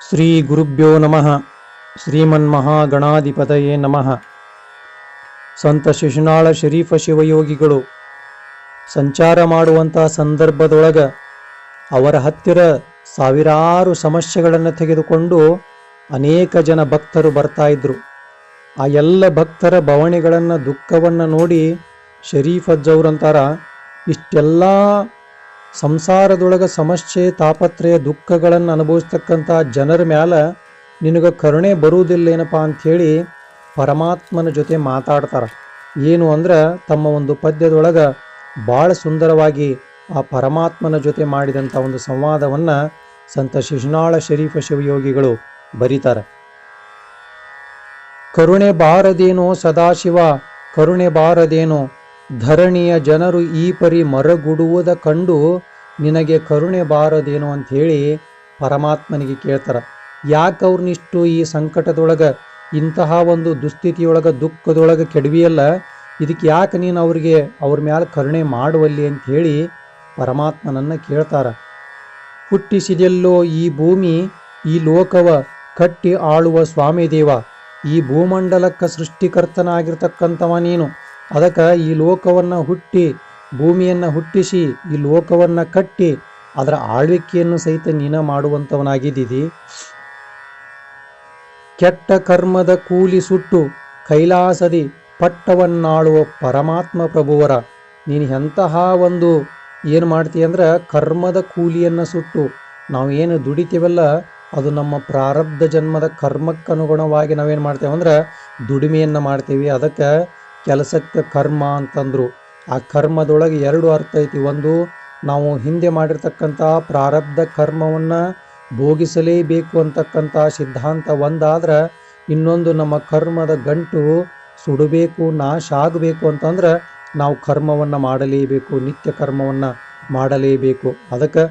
ಶ್ರೀ ಗುರುಭ್ಯೋ ನಮಃ ಶ್ರೀಮನ್ಮಹಾಗಣಾಧಿಪತಯೇ ನಮಃ ಸಂತ ಶಿಶುನಾಳ ಶರೀಫ ಶಿವಯೋಗಿಗಳು, ಸಂಚಾರ ಮಾಡುವಂಥ ಸಂದರ್ಭದೊಳಗ ಅವರ ಹತ್ತಿರ ಸಾವಿರಾರು ಸಮಸ್ಯೆಗಳನ್ನು ತೆಗೆದುಕೊಂಡು ಅನೇಕ ಜನ ಭಕ್ತರು ಬರ್ತಾ ಇದ್ರು. ಆ ಎಲ್ಲ ಭಕ್ತರ ಬವಣೆಗಳನ್ನು, ದುಃಖವನ್ನು ನೋಡಿ ಶರೀಫ್ ಅಜ್ಜವ್ರಂತಾರ ಇಷ್ಟೆಲ್ಲ ಸಂಸಾರದೊಳಗ ಸಮಸ್ಯೆ, ತಾಪತ್ರಯ, ದುಃಖಗಳನ್ನು ಅನುಭವಿಸ್ತಕ್ಕಂಥ ಜನರ ಮ್ಯಾಲ ನಿನಗೆ ಕರುಣೆ ಬರುವುದಿಲ್ಲ ಬರುವುದಿಲ್ಲೇನಪ್ಪ ಅಂಥೇಳಿ ಪರಮಾತ್ಮನ ಜೊತೆ ಮಾತಾಡ್ತಾರ. ಏನು ಅಂದ್ರೆ ತಮ್ಮ ಒಂದು ಪದ್ಯದೊಳಗೆ ಭಾಳ ಸುಂದರವಾಗಿ ಆ ಪರಮಾತ್ಮನ ಜೊತೆ ಮಾಡಿದಂಥ ಒಂದು ಸಂವಾದವನ್ನು ಸಂತ ಶಿಶುನಾಳ ಶರೀಫ ಶಿವಯೋಗಿಗಳು ಬರೀತಾರೆ. ಕರುಣೆ ಬಾರದೇನೋ ಸದಾಶಿವ, ಕರುಣೆ ಬಾರದೇನೋ ಧರಣಿಯ ಜನರು ಈ ಪರಿ ಮರಗುಡುವುದ ಕಂಡು ನಿನಗೆ ಕರುಣೆ ಬಾರದೇನೋ ಅಂತ ಹೇಳಿ ಪರಮಾತ್ಮನಿಗೆ ಕೇಳ್ತಾರ. ಯಾಕೆ ಅವ್ರನ್ನಿಷ್ಟು ಈ ಸಂಕಟದೊಳಗೆ, ಇಂತಹ ಒಂದು ದುಸ್ಥಿತಿಯೊಳಗೆ, ದುಃಖದೊಳಗೆ ಕೆಡವಿಯಲ್ಲ, ಇದಕ್ಕೆ ಯಾಕೆ ನೀನು ಅವ್ರಿಗೆ ಅವ್ರ ಮ್ಯಾಲ ಕರುಣೆ ಮಾಡುವಲ್ಲಿ ಅಂತ ಹೇಳಿ ಪರಮಾತ್ಮನನ್ನ ಕೇಳ್ತಾರ. ಹುಟ್ಟಿಸಿದೆಲ್ಲೋ ಈ ಭೂಮಿ, ಈ ಲೋಕವ ಕಟ್ಟಿ ಆಳುವ ಸ್ವಾಮಿ ದೇವ, ಈ ಭೂಮಂಡಲಕ್ಕೆ ಸೃಷ್ಟಿಕರ್ತನಾಗಿರ್ತಕ್ಕಂಥವ ನೀನು. ಅದಕ್ಕೆ ಈ ಲೋಕವನ್ನು ಹುಟ್ಟಿ, ಭೂಮಿಯನ್ನು ಹುಟ್ಟಿಸಿ, ಈ ಲೋಕವನ್ನು ಕಟ್ಟಿ, ಅದರ ಆಳ್ವಿಕೆಯನ್ನು ಸಹಿತ ನೀನ ಮಾಡುವಂಥವನಾಗಿದ್ದೀದಿ ಕೆಟ್ಟ ಕರ್ಮದ ಕೂಲಿ ಸುಟ್ಟು ಕೈಲಾಸದಿ ಪಟ್ಟವನ್ನಾಳುವ ಪರಮಾತ್ಮ ಪ್ರಭುವರ, ನೀನು ಎಂತಹ ಒಂದು ಏನು ಮಾಡ್ತೀಯ ಅಂದ್ರೆ ಕರ್ಮದ ಕೂಲಿಯನ್ನು ಸುಟ್ಟು ನಾವು ಏನು ದುಡಿತೀವಲ್ಲ, ಅದು ನಮ್ಮ ಪ್ರಾರಬ್ಧ ಜನ್ಮದ ಕರ್ಮಕ್ಕನುಗುಣವಾಗಿ ನಾವೇನು ಮಾಡ್ತೇವೆ ಅಂದ್ರೆ ದುಡಿಮೆಯನ್ನು ಮಾಡ್ತೀವಿ. ಅದಕ್ಕೆ ಕೆಲಸಕ್ಕೆ ಕರ್ಮ ಅಂತಂದರು. ಆ ಕರ್ಮದೊಳಗೆ ಎರಡು ಅರ್ಥ ಐತಿ. ಒಂದು, ನಾವು ಹಿಂದೆ ಮಾಡಿರ್ತಕ್ಕಂಥ ಪ್ರಾರಬ್ಧ ಕರ್ಮವನ್ನು ಭೋಗಿಸಲೇಬೇಕು ಅಂತಕ್ಕಂಥ ಸಿದ್ಧಾಂತ ಒಂದಾದ್ರೆ, ಇನ್ನೊಂದು ನಮ್ಮ ಕರ್ಮದ ಗಂಟು ಸುಡಬೇಕು, ನಾಶ ಆಗಬೇಕು ಅಂತಂದ್ರೆ, ನಾವು ಕರ್ಮವನ್ನು ಮಾಡಲೇಬೇಕು, ನಿತ್ಯ ಕರ್ಮವನ್ನು ಮಾಡಲೇಬೇಕು. ಅದಕ್ಕೆ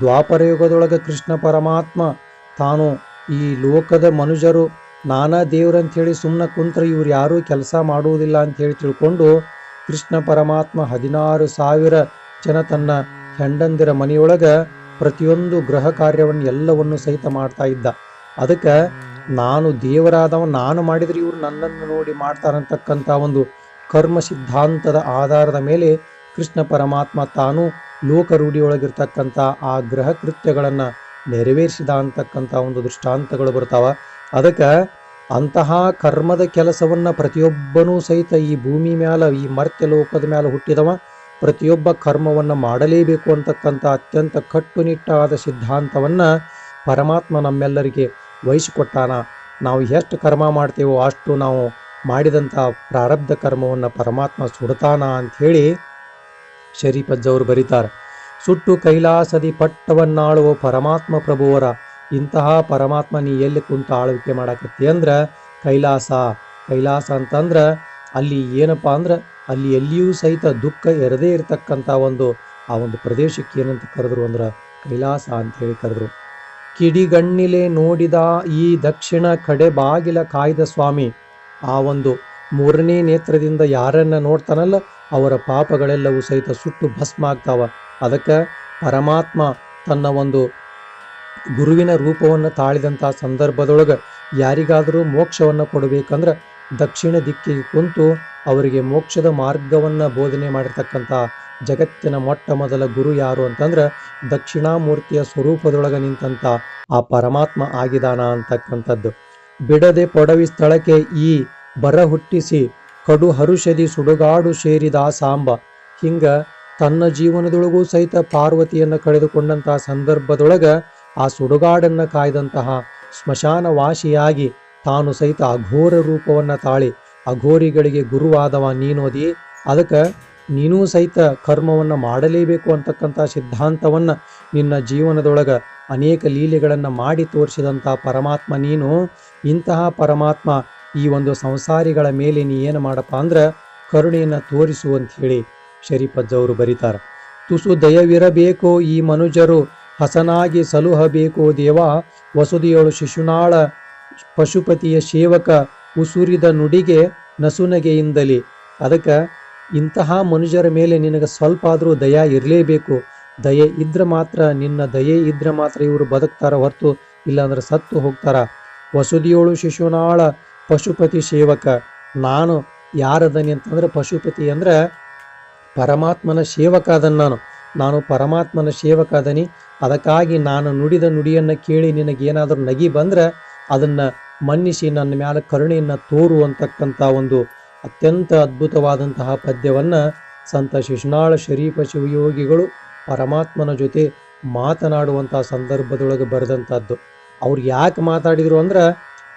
ದ್ವಾಪರಯುಗದೊಳಗೆ ಕೃಷ್ಣ ಪರಮಾತ್ಮ ತಾನು ಈ ಲೋಕದ ಮನುಜರು ನಾನಾ ದೇವ್ರಂಥೇಳಿ ಸುಮ್ಮನೆ ಕುಂತ್ರೆ ಇವ್ರು ಯಾರೂ ಕೆಲಸ ಮಾಡುವುದಿಲ್ಲ ಅಂಥೇಳಿ ತಿಳ್ಕೊಂಡು ಕೃಷ್ಣ ಪರಮಾತ್ಮ ಹದಿನಾರು ಸಾವಿರ ಜನ ತನ್ನ ಹೆಂಡಂದಿರ ಮನೆಯೊಳಗೆ ಪ್ರತಿಯೊಂದು ಗೃಹ ಕಾರ್ಯವನ್ನು ಎಲ್ಲವನ್ನು ಸಹಿತ ಮಾಡ್ತಾ ಇದ್ದ. ಅದಕ್ಕೆ ನಾನು ದೇವರಾದವ, ನಾನು ಮಾಡಿದ್ರೆ ಇವರು ನನ್ನನ್ನು ನೋಡಿ ಮಾಡ್ತಾರಂತಕ್ಕಂಥ ಒಂದು ಕರ್ಮ ಸಿದ್ಧಾಂತದ ಆಧಾರದ ಮೇಲೆ ಕೃಷ್ಣ ಪರಮಾತ್ಮ ತಾನು ಲೋಕರೂಢಿಯೊಳಗಿರ್ತಕ್ಕಂಥ ಆ ಗೃಹ ಕೃತ್ಯಗಳನ್ನು ನೆರವೇರಿಸಿದ ಅಂತಕ್ಕಂಥ ಒಂದು ದೃಷ್ಟಾಂತಗಳು ಬರ್ತಾವ. ಅದಕ್ಕೆ ಅಂತಹ ಕರ್ಮದ ಕೆಲಸವನ್ನು ಪ್ರತಿಯೊಬ್ಬನೂ ಸಹಿತ ಈ ಭೂಮಿ ಮ್ಯಾಲ, ಈ ಮರ್ತ್ಯ ಲೋಕದ ಮ್ಯಾಲ ಹುಟ್ಟಿದವ, ಪ್ರತಿಯೊಬ್ಬ ಕರ್ಮವನ್ನು ಮಾಡಲೇಬೇಕು ಅಂತಕ್ಕಂಥ ಅತ್ಯಂತ ಕಟ್ಟುನಿಟ್ಟಾದ ಸಿದ್ಧಾಂತವನ್ನು ಪರಮಾತ್ಮ ನಮ್ಮೆಲ್ಲರಿಗೆ ವಹಿಸಿಕೊಟ್ಟಾನ. ನಾವು ಎಷ್ಟು ಕರ್ಮ ಮಾಡ್ತೇವೋ ಅಷ್ಟು ನಾವು ಮಾಡಿದಂಥ ಪ್ರಾರಬ್ಧ ಕರ್ಮವನ್ನು ಪರಮಾತ್ಮ ಸುಡ್ತಾನ ಅಂಥೇಳಿ ಶರೀಫಜ್ಜವರು ಬರೀತಾರೆ. ಸುಟ್ಟು ಕೈಲಾಸದಿ ಪಟ್ಟವನ್ನಾಳುವ ಪರಮಾತ್ಮ ಪ್ರಭುವರ ಇಂತಹ ಪರಮಾತ್ಮ ನೀ ಎಲ್ಲಿ ಕುಂತ ಆಳ್ವಿಕೆ ಮಾಡಾಕತ್ತಿ ಅಂದ್ರೆ ಕೈಲಾಸ. ಕೈಲಾಸ ಅಂತಂದ್ರೆ ಅಲ್ಲಿ ಏನಪ್ಪ ಅಂದ್ರೆ ಅಲ್ಲಿ ಎಲ್ಲಿಯೂ ಸಹಿತ ದುಃಖ ಎರದೇ ಇರತಕ್ಕಂಥ ಒಂದು, ಆ ಒಂದು ಪ್ರದೇಶಕ್ಕೆ ಏನಂತ ಕರೆದ್ರು ಅಂದ್ರೆ ಕೈಲಾಸ ಅಂತ ಹೇಳಿ ಕರೆದ್ರು. ಕಿಡಿಗಣ್ಣಿಲೆ ನೋಡಿದ ಈ ದಕ್ಷಿಣ ಕಡೆ ಬಾಗಿಲ ಕಾಯ್ದ ಸ್ವಾಮಿ, ಆ ಒಂದು ಮೂರನೇ ನೇತ್ರದಿಂದ ಯಾರನ್ನ ನೋಡ್ತಾನಲ್ಲ, ಅವರ ಪಾಪಗಳೆಲ್ಲವೂ ಸಹಿತ ಸುಟ್ಟು ಭಸ್ಮ ಆಗ್ತಾವ. ಅದಕ್ಕೆ ಪರಮಾತ್ಮ ತನ್ನ ಒಂದು ಗುರುವಿನ ರೂಪವನ್ನು ತಾಳಿದಂಥ ಸಂದರ್ಭದೊಳಗೆ ಯಾರಿಗಾದರೂ ಮೋಕ್ಷವನ್ನು ಕೊಡಬೇಕಂದ್ರೆ ದಕ್ಷಿಣ ದಿಕ್ಕಿಗೆ ಕುಂತು ಅವರಿಗೆ ಮೋಕ್ಷದ ಮಾರ್ಗವನ್ನು ಬೋಧನೆ ಮಾಡಿರ್ತಕ್ಕಂಥ ಜಗತ್ತಿನ ಮೊಟ್ಟ ಮೊದಲ ಗುರು ಯಾರು ಅಂತಂದ್ರೆ ದಕ್ಷಿಣಾಮೂರ್ತಿಯ ಸ್ವರೂಪದೊಳಗೆ ನಿಂತಂಥ ಆ ಪರಮಾತ್ಮ ಆಗಿದಾನ ಅಂತಕ್ಕಂಥದ್ದು. ಬಿಡದೆ ಪೊಡವಿ ಸ್ಥಳಕ್ಕೆ ಈ ಬರ ಹುಟ್ಟಿಸಿ ಕಡು ಹರುಷದಿ ಸುಡುಗಾಡು ಸೇರಿದ ಸಾಂಬ. ಹಿಂಗ ತನ್ನ ಜೀವನದೊಳಗೂ ಸಹಿತ ಪಾರ್ವತಿಯನ್ನು ಕಳೆದುಕೊಂಡಂತಹ ಸಂದರ್ಭದೊಳಗ ಆ ಸುಡುಗಾಡನ್ನು ಕಾಯ್ದಂತಹ ಸ್ಮಶಾನವಾಸಿಯಾಗಿ ತಾನು ಸಹಿತ ಅಘೋರ ರೂಪವನ್ನು ತಾಳಿ ಅಘೋರಿಗಳಿಗೆ ಗುರುವಾದವ ನೀನೋದಿ ಅದಕ್ಕೆ ನೀನೂ ಸಹಿತ ಕರ್ಮವನ್ನು ಮಾಡಲೇಬೇಕು ಅಂತಕ್ಕಂಥ ಸಿದ್ಧಾಂತವನ್ನು ನಿನ್ನ ಜೀವನದೊಳಗೆ ಅನೇಕ ಲೀಲೆಗಳನ್ನು ಮಾಡಿ ತೋರಿಸಿದಂಥ ಪರಮಾತ್ಮ ನೀನು. ಇಂತಹ ಪರಮಾತ್ಮ ಈ ಒಂದು ಸಂಸಾರಿಗಳ ಮೇಲೆ ನೀ ಏನು ಮಾಡಪ್ಪ ಅಂದ್ರೆ ಕರುಣೆಯನ್ನು ತೋರಿಸು ಅಂತ ಹೇಳಿ ಶರೀಫಜ್ಜವರು ಬರೀತಾರೆ. ತುಸು ದಯವಿರಬೇಕು ಈ ಮನುಜರು ಹಸನಾಗಿ ಸಲುಹಬೇಕು ದೇವ. ವಸುದಿಯೋಳು ಶಿಶುನಾಳ ಪಶುಪತಿಯ ಸೇವಕ ಉಸುರಿದ ನುಡಿಗೆ ನಸುನಗೆಯಿಂದಲಿ. ಅದಕ್ಕೆ ಇಂತಹ ಮನುಷ್ಯರ ಮೇಲೆ ನಿನಗೆ ಸ್ವಲ್ಪ ಆದರೂ ದಯ ಇರಲೇಬೇಕು. ದಯೆ ಇದ್ರೆ ಮಾತ್ರ, ನಿನ್ನ ದಯೆ ಇದ್ರೆ ಮಾತ್ರ ಇವರು ಬದುಕ್ತಾರ ಹೊರತು ಇಲ್ಲಾಂದ್ರೆ ಸತ್ತು ಹೋಗ್ತಾರ. ವಸುದಿಯೋಳು ಶಿಶುನಾಳ ಪಶುಪತಿ ಸೇವಕ. ನಾನು ಯಾರದನಿ ಅಂತಂದ್ರೆ ಪಶುಪತಿ ಅಂದ್ರೆ ಪರಮಾತ್ಮನ ಸೇವಕ ಅದನ್ನು ನಾನು. ನಾನು ಪರಮಾತ್ಮನ ಸೇವಕ ಅದನಿ ಅದಕ್ಕಾಗಿ ನಾನು ನುಡಿದ ನುಡಿಯನ್ನು ಕೇಳಿ ನಿನಗೇನಾದರೂ ನಗಿ ಬಂದರೆ ಅದನ್ನು ಮನ್ನಿಸಿ ನನ್ನ ಮ್ಯಾಲ ಕರುಣೆಯನ್ನು ತೋರು ಅಂತಕ್ಕಂಥ ಒಂದು ಅತ್ಯಂತ ಅದ್ಭುತವಾದಂತಹ ಪದ್ಯವನ್ನು ಸಂತ ಶಿಶುನಾಳ ಶರೀಫ ಶಿವಯೋಗಿಗಳು ಪರಮಾತ್ಮನ ಜೊತೆ ಮಾತನಾಡುವಂಥ ಸಂದರ್ಭದೊಳಗೆ ಬರೆದಂಥದ್ದು ಅವ್ರು ಯಾಕೆ ಮಾತಾಡಿದರು ಅಂದ್ರೆ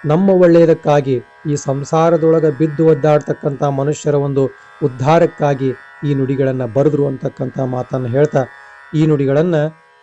ನಮ್ಮ ಒಳ್ಳೆಯದಕ್ಕಾಗಿ ಈ ಸಂಸಾರದೊಳಗೆ ಬಿದ್ದು ಒದ್ದಾಡ್ತಕ್ಕಂಥ ಮನುಷ್ಯರ ಒಂದು ಉದ್ಧಾರಕ್ಕಾಗಿ ಈ ನುಡಿಗಳನ್ನು ಬರೆದ್ರು ಅಂತಕ್ಕಂಥ ಮಾತನ್ನು ಹೇಳ್ತಾ, ಈ ನುಡಿಗಳನ್ನು